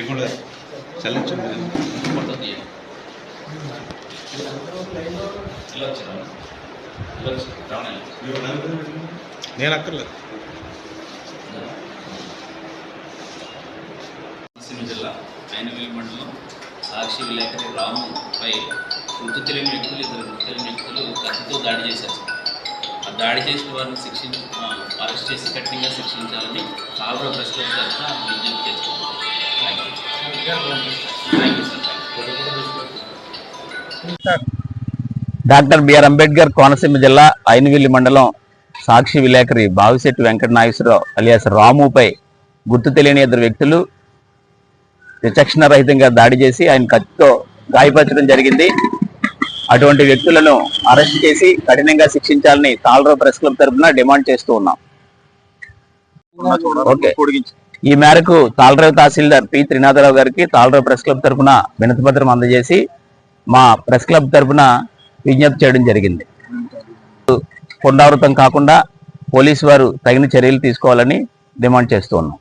ఇక్కడ చల్లించండి. తీయండి నేను అక్కర్లేదు. జిల్లా అయినవేలి మండలం సాక్షి విలేకరి రాముపై గుర్తు తెలియని వ్యక్తులు ఇద్దరు గుర్తు తెలియని వ్యక్తులు కత్తితో దాడి చేశారు. ఆ దాడి చేసిన వారిని శిక్షించ అరెస్ట్ చేసి కఠినంగా శిక్షించాలని కాల్వ ప్రెస్ క్లబ్ తరఫున విజ్ఞప్తి డాక్టర్ బిఆర్ అంబేద్కర్ కోనసీమ జిల్లా ఐనవిల్లి మండలం సాక్షి విలేకరి బావిశెట్టి వెంకట నాగేశ్వరరావు అలియాస్ రాముపై గుర్తు తెలియని ఇద్దరు వ్యక్తులు విచక్షణ రహితంగా దాడి చేసి ఆయన కత్తితో గాయపరచడం జరిగింది. అటువంటి వ్యక్తులను అరెస్ట్ చేసి కఠినంగా శిక్షించాలని తాళరావు ప్రెస్ క్లబ్ తరఫున డిమాండ్ చేస్తూ ఉన్నాం. ఓకే. ఈ మేరకు తాళరావు తహసీల్దార్ పి త్రినాథరావు గారికి తాళరావు ప్రెస్ క్లబ్ తరఫున వినతిపత్రం అందజేసి మా ప్రెస్ క్లబ్ తరఫున విజ్ఞప్తి చేయడం జరిగింది. పునరావృతం కాకుండా పోలీసు వారు తగిన చర్యలు తీసుకోవాలని డిమాండ్ చేస్తూ ఉన్నాం.